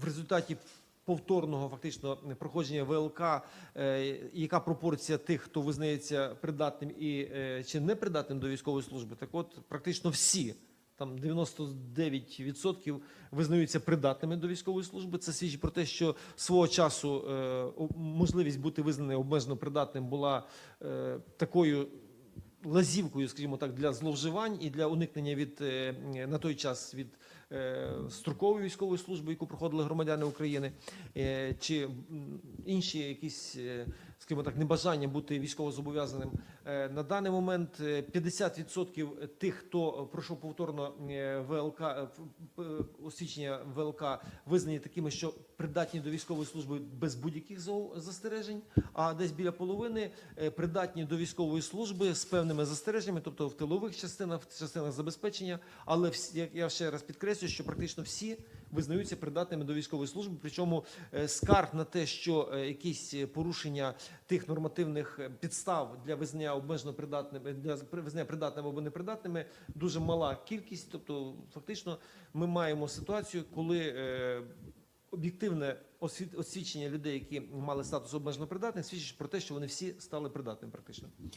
в результаті повторного фактично проходження ВЛК, е, яка пропорція тих, хто визнається придатним і е, чи непридатним до військової служби, так от практично всі. Там 99% визнаються придатними до військової служби. Це свідчить про те, що свого часу е, можливість бути визнаним обмежено придатним була такою лазівкою, скажімо так, для зловживань і для уникнення від на той час від строкової військової служби, яку проходили громадяни України, е, чи інші якісь, е, скажімо так, небажання бути військовозобов'язаним. Е, На даний момент е, 50% тих, хто пройшов повторно е, ВЛК, е, освідчення ВЛК, визнані такими, що придатні до військової служби без будь-яких застережень, а десь біля половини е, придатні до військової служби з певними застереженнями, тобто в тилових частинах, в частинах забезпечення. Але я ще раз підкреслюю, що практично всі визнаються придатними до військової служби. Причому е, скарг на те, що е, якісь е, порушення тих нормативних підстав для визнання обмежено придатними для визнання придатними або непридатними дуже мала кількість. Тобто, фактично, ми маємо ситуацію, коли об'єктивне освідчення людей, які мали статус обмежено придатних, свідчить про те, що вони всі стали придатними практично.